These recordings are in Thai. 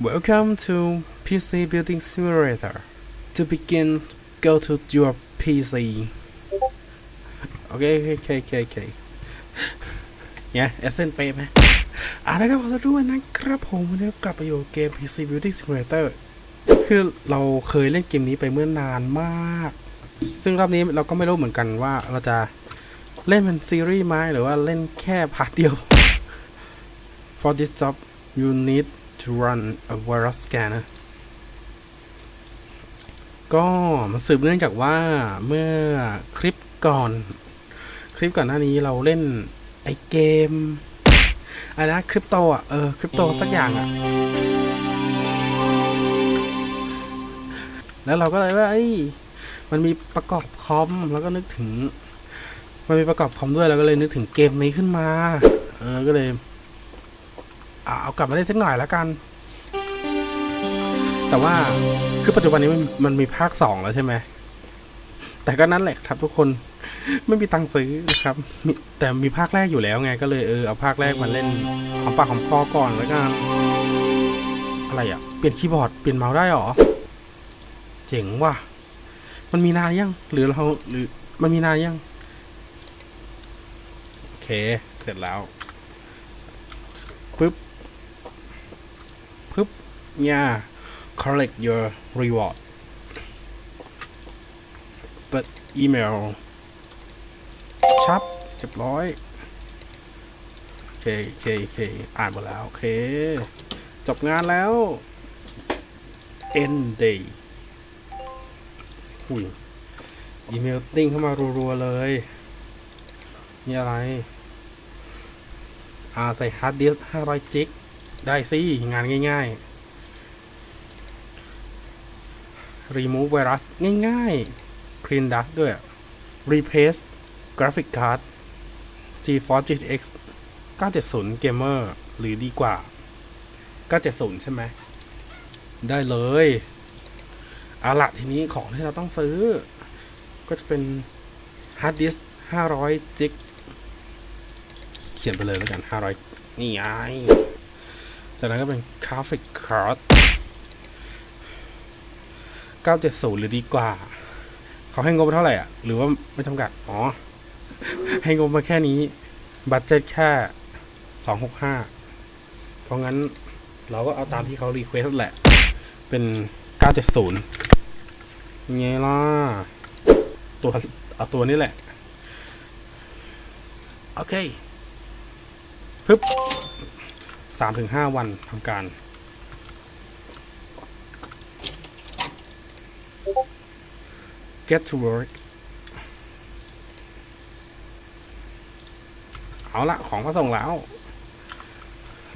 Welcome to PC Building Simulator. To begin, go to your PC. โอเคโอเคโอเคโอเคโอเคเนี่ยเอเซนเปไหมอะนะครับขอด้วยนะครับผมวันนี้กลับมาอยู่เกม PC Building Simulator คือเราเคยเล่นเกมนี้ไปเมื่อนานมาก ซึ่งรอบนี้เราก็ไม่รู้เหมือนกันว่าเราจะเล่นเป็นซีรีส์ไหมหรือว่าเล่นแค่พาร์ทเดียว For this job you need to run a virus scanner ก็มันสืบเนื่องจากว่าเมื่อคลิปก่อน คลิปก่อนหน้านี้เราเล่นไอเกมอะไรนะคริปโตอะ เออ คริปโตสักอย่างอะ แล้วเราก็เลยว่าเอ้มันมีประกอบคอม แล้วก็นึกถึง มันมีประกอบคอมด้วย แล้วก็เลยนึกถึงเกมนี้ขึ้นมา เออ ก็เลย เอากลับมาเล่นสักหน่อยแล้วกัน แต่ว่าคือปัจจุบันนี้มันมีภาคสองแล้วใช่ไหมแต่ก็นั่นแหละครับ ทุกคนไม่มีตังค์ซื้อนะครับ แต่มีภาคแรกอยู่แล้วไง ก็เลยเออเอาภาคแรกมาเล่นของปากของคอก่อนแล้วกันอะไรอะเปลี่ยนคีย์บอร์ดเปลี่ยนเมาส์ได้หรอเจ๋งว่ะมันมีนานยังหรือเราหรือมันมีนานยัง โอเค เสร็จแล้ว ปึ๊บ ปึ๊บ yeah collect your reward but email ชับเรียบร้อยโอเคโอเคโอเคอ่านหมดแล้ว โอเค จบงานแล้ว end day อุ้ยอีเมลติ้งเข้ามารัวๆเลย มีอะไร อ่า ใส่ฮาร์ดดิสก์500 จิก ได้สิ งานง่าย ๆ remove virus ง่ายๆ clean dust ด้วย replace graphic card GeForce GTX 970 Gamer หรือดีกว่า 970 ใช่ไหม ได้เลยเอาละทีนี้ของที่เราต้องซื้อ ก็จะเป็นฮาร์ดดิสก์500 จิก เขียนไปเลยแล้วกัน 500 นี่ไงจากนั้นก็เป็นกราฟิกคาร์ด 970 หรือดีกว่า เขาให้งบเท่าไหร่อะ หรือว่าไม่จำกัด อ๋อ ให้งบมาแค่นี้ บัตเจ็ตแค่ 265 เพราะงั้นเราก็เอาตามที่เขารีเควสแหละ เป็น 970ไงล่ะ ตัวเอาตัวนี้แหละ โอเค ปึ๊บสามถึงห้าวันทำการ get to work เอาละของก็ส่งแล้ว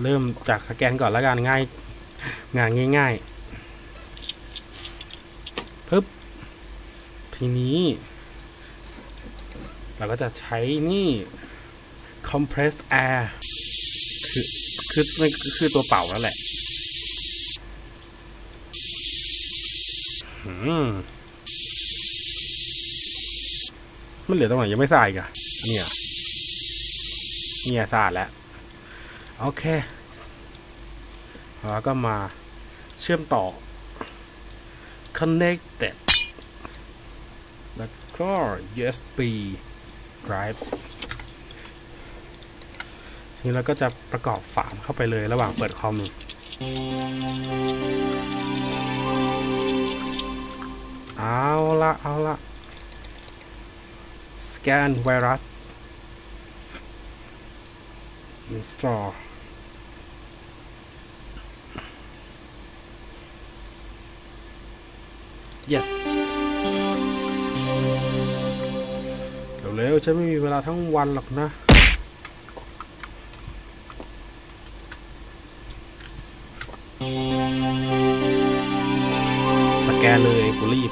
เริ่มจากสแกนก่อนแล้วกันง่าย งานง่ายๆปึ๊บ ทีนี้ เราก็จะใช้นี่ compressed air คือคือมันคือตัวเป่าแล้วแหละหืม มันเหลือตรงไหนยังไม่สาอีกอะเนี่ยเนี่ยสะอาดแล้ว โอเค แล้วก็มาเชื่อมต่อ connected แล้วก็ USB drive ทีนี้เราก็จะประกอบฝามเข้าไปเลยระหว่างเปิดคอมเอาละเอาละ scan virus install yes เร็วๆฉันไม่มีเวลาทั้งวันหรอกนะสแกนเลยกูรีบ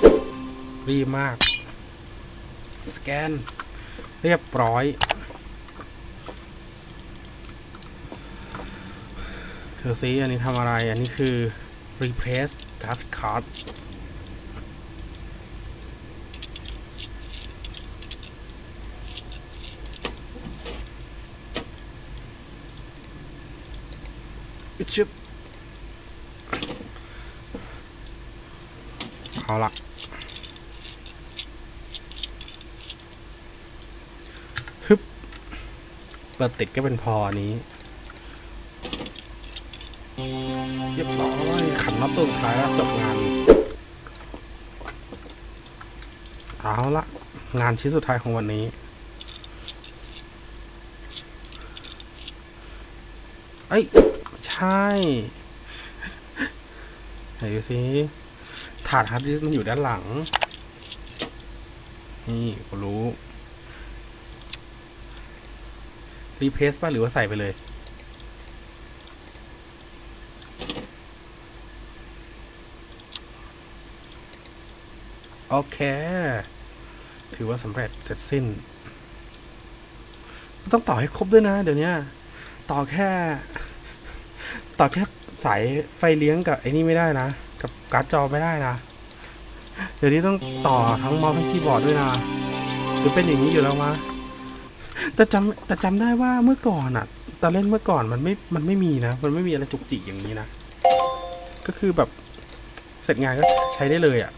รีบมาก สแกน เรียบร้อย เดี๋ยซิอันนี้ทำอะไร อันนี้คือ replace graphic card ชึบเอาละ เปิดติดก็เป็นพออันนี้เรียบร้อยขันน็อตตัวสุดท้ายแล้วจบงาน เอาละงานชิ้นสุดท้ายของวันนี้ เอ้ย ใช่ไหนดูสิถาดฮาร์ดดิสก์มันอยู่ด้านหลัง นี่กูรู้ รีเพสป่ะหรือว่าใส่ไปเลย โอเค ถือว่าสำเร็จเสร็จสิ้น ต้องต่อให้ครบด้วยนะ เดี๋ยวนี้ต่อแค่ ต่อแค่สายไฟเลี้ยงกับไอ้นี่ไม่ได้นะ กับการ์ดจอไม่ได้นะ เดี๋ยวนี้ต้องต่อทั้งเมาส์ทั้งคีย์บอร์ดด้วยนะหรือเป็นอย่างนี้อยู่แล้ววะ แต่จำแต่จำได้ว่าเมื่อก่อนอะตอนเล่นเมื่อก่อนมันไม่มันไม่มีนะ มันไม่มีอะไรจุกจิกอย่างนี้นะ ก็คือแบบเสร็จงานก็ใช้ได้เลยอะ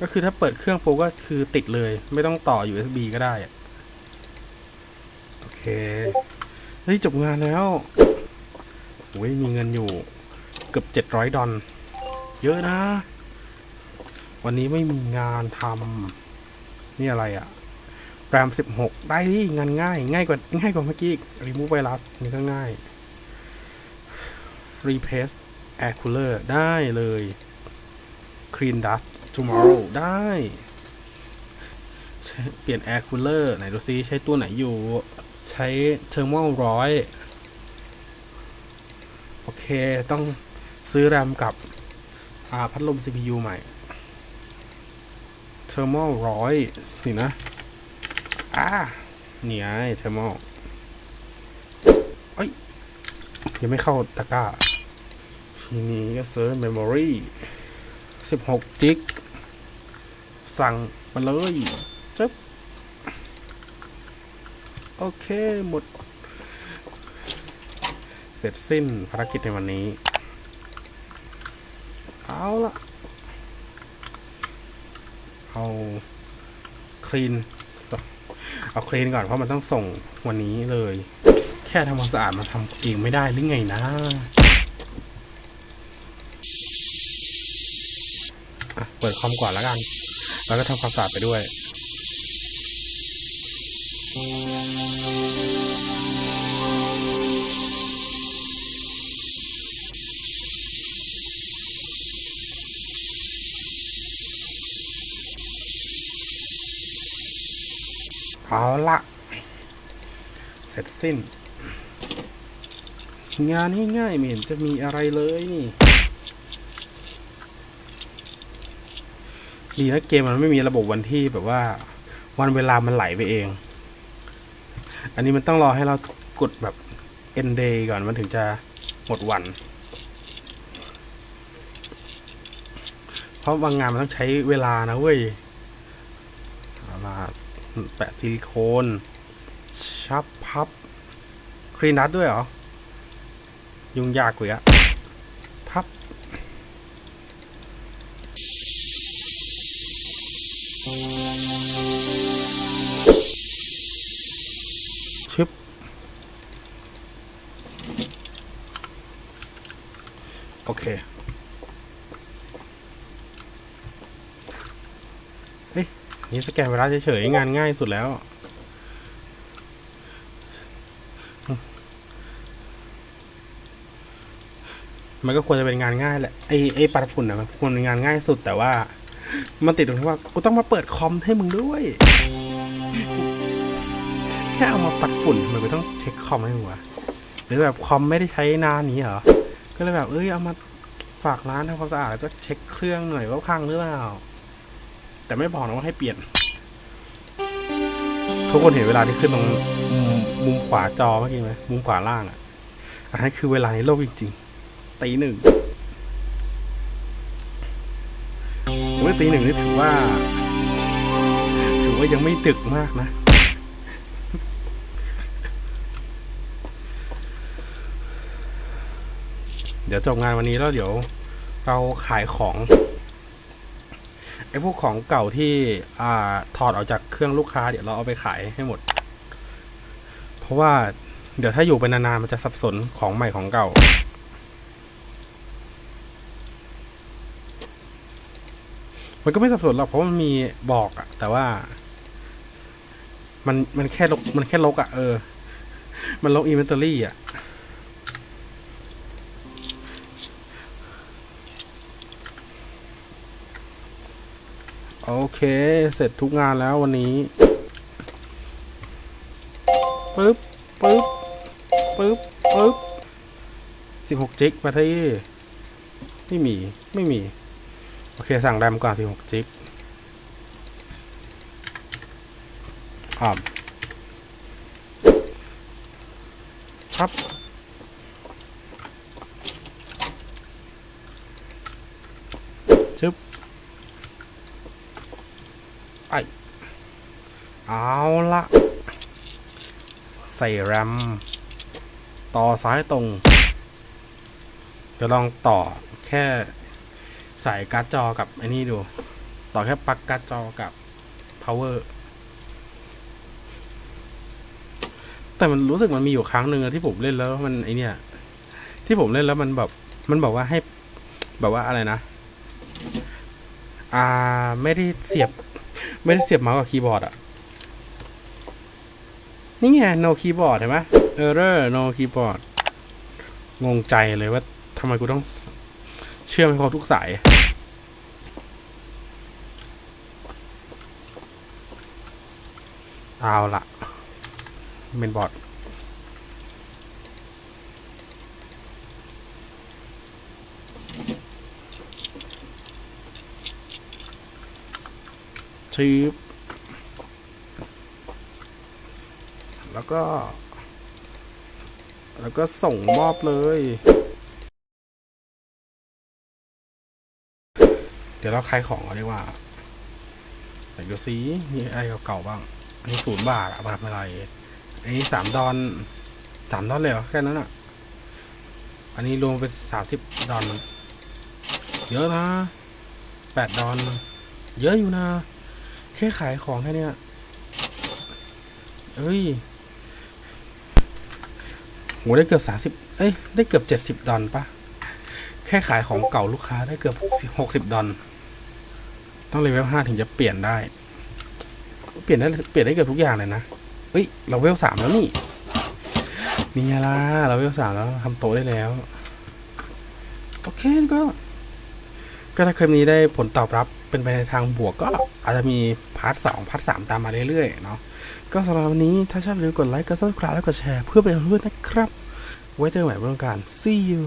ก็คือถ้าเปิดเครื่องปุ๊บก็คือติดเลย ไม่ต้องต่อ USB ก็ได้อะโอเค เฮ้ย จบงานแล้วโอ้ยมีเงินอยู่เกือบเจ็ดร้อยดอลเยอะนะ วันนี้ไม่มีงานทำนี่อะไรอะ แรมสิบหกได้ดิงานง่าย ง่ายกว่าง่ายกว่าเมื่อกี้รีมูฟไวรัสนี่ก็ง่าย replace air cooler ได้เลย clean dust tomorrow ได้ เปลี่ยน air cooler ไหนดูซิใช้ตัวไหนอยู่ ใช้ thermal ร้อยโอเค ต้องซื้อแรมกับอ่าพัดลม CPU ใหม่ thermal ร้อยสินะ อ่านี่ไง thermal เอ้ย ยังไม่เข้าตะกร้า ทีนี้ก็เซื้อ memory 16จิก สั่งมาเลยจึ๊บ โอเค หมด เสร็จสิ้นภารกิจในวันนี้ เอาละเอา คลีน เอาเคลีนก่อนเพราะมันต้องส่งวันนี้เลย แค่ทำความสะอาดมาทำเองไม่ได้หรือไงนะอะเปิดคอมก่อนแล้วกัน แล้วก็ทำความสะอาดไปด้วย เอาละเสร็จสิ้น งานง่ายๆไม่เห็นจะมีอะไรเลยนี่ดีนะเกมมันไม่มีระบบวันที่แบบว่า วันเวลามันไหลไปเอง อันนี้มันต้องรอให้เรากดแบบ end day ก่อนมันถึงจะหมดวัน เพราะบางงานมันต้องใช้เวลานะเว้ย แปะซิลิโคนชับพับคลีนัทด้วยเหรอ ยุ่งยากกว่าอะพับ ชึบ โอเค เฮ้ย นี่สแกนเวลาเฉยๆงานง่ายสุดแล้วมันก็ควรจะเป็นงานง่ายแหละไอไอปัดฝุ่นอะมันควรเป็นงานง่ายสุดแต่ว่า มันติดตรงที่ว่ากูต้องมาเปิดคอมให้มึงด้วยแค่เอามาปัดฝุ่นทำไมันกูต้องเช็คคอมให้มึงวะหรือแบบคอมไม่ได้ใช้นานนี้เหรอก็เลยแบบเอ้ยเอามาฝากร้านทำความสะอาดแล้วก็เช็คเครื่องหน่อยว่าพังหรือเปล่า แต่ไม่บอกนะว่าให้เปลี่ยน ทุกคนเห็นเวลาที่ขึ้นตรงมุมขวาจอเมื่อกี้ไหมมุมขวาล่างอะอันนั้นคือเวลาในโลกจริงๆตีหนึ่งโอ้ยตีหนึ่งนี่ถือว่า ถือว่ายังไม่ดึกมากนะเดี๋ยวจบงานวันนี้แล้วเดี๋ยวเราขายของ ไอ้พวกของเก่าที่อ่าถอดออกจากเครื่องลูกค้าเดี๋ยวเราเอาไปขายให้หมด เพราะว่าเดี๋ยวถ้าอยู่ไปนานๆมันจะสับสนของใหม่ของเก่า มันก็ไม่สับสนหรอกเพราะมันมีบอกอะแต่ว่า มันมันแค่ลกมันแค่ลกอะเออ มันลกอินเวนทอรี่อะ โอเค เสร็จทุกงานแล้ววันนี้ปึ๊บปึ๊บปึ๊บปึ๊บสิบหกจิกมาที่ไม่มี ไม่มี โอเค สั่งแรมก่อนสิบหกจิกอ่อมครับ ชึบ ไอเอาละใส่แรม ต่อซ้ายตรงเดี๋ยวลองต่อแค่ใส่การ์ดจอกับไอ้นี่ดู ต่อแค่ปลั๊กการ์ดจอกับ power แต่มันรู้สึกมันมีอยู่ครั้งหนึ่งที่ผมเล่นแล้วมันไอเนี่ย ที่ผมเล่นแล้วมันแบบมันบอกว่าให้แบบว่าอะไรนะ อ่าไม่ได้เสียบ ไม่ได้เสียบเมาส์กับคีย์บอร์ดอะนี่ไง no keyboard เห็นไหม error no keyboard งงใจเลยว่าทำไมกูต้องเชื่อมให้ครบทุกสาย เอาละเมนบอร์ด ชีพแล้วก็ แล้วก็ส่งมอบเลย เดี๋ยวเราขายของกันดีกว่าไหนดูซิมีอะไรเก่าๆบ้าง อันนี้ศูนย์บาทอะมาทำอะไร อันนี้สามดอนสามดอนเลยเหรอ แค่นั้นอะอันนี้รวมเป็นสามสิบดอน เยอะนะแปดดอน เยอะอยู่นะ แค่ขายของแค่เนี้ยเอ้ยโหได้เกือบสาสิบเอ้ย ได้เกือบเจ็ดสิบดอลปะแค่ขายของเก่าลูกค้าได้เกือบหกสิบดอลต้องเลเวลห้าถึงจะเปลี่ยนได้ เปลี่ยนได้ เปลี่ยนได้เกือบทุกอย่างเลยนะเอ้ย เราเวลสามแล้วนี่ นี่ล่ะเราเวลสามแล้วทำโตะได้แล้ว โอเคก็ ก็ถ้าคลิปนี้ได้ผลตอบรับเป็นไปในทางบวกก็อาจจะมีพาร์ทสองพาร์ทสามตามมาเรื่อยๆเนาะก็สำหรับวันนี้ถ้าชอบอย่าลืมกดไลค์กดซับสไครต์และกดแชร์เพื่อเป็นกำลังใจนะครับ ไว้เจอกันใหม่บนการ see you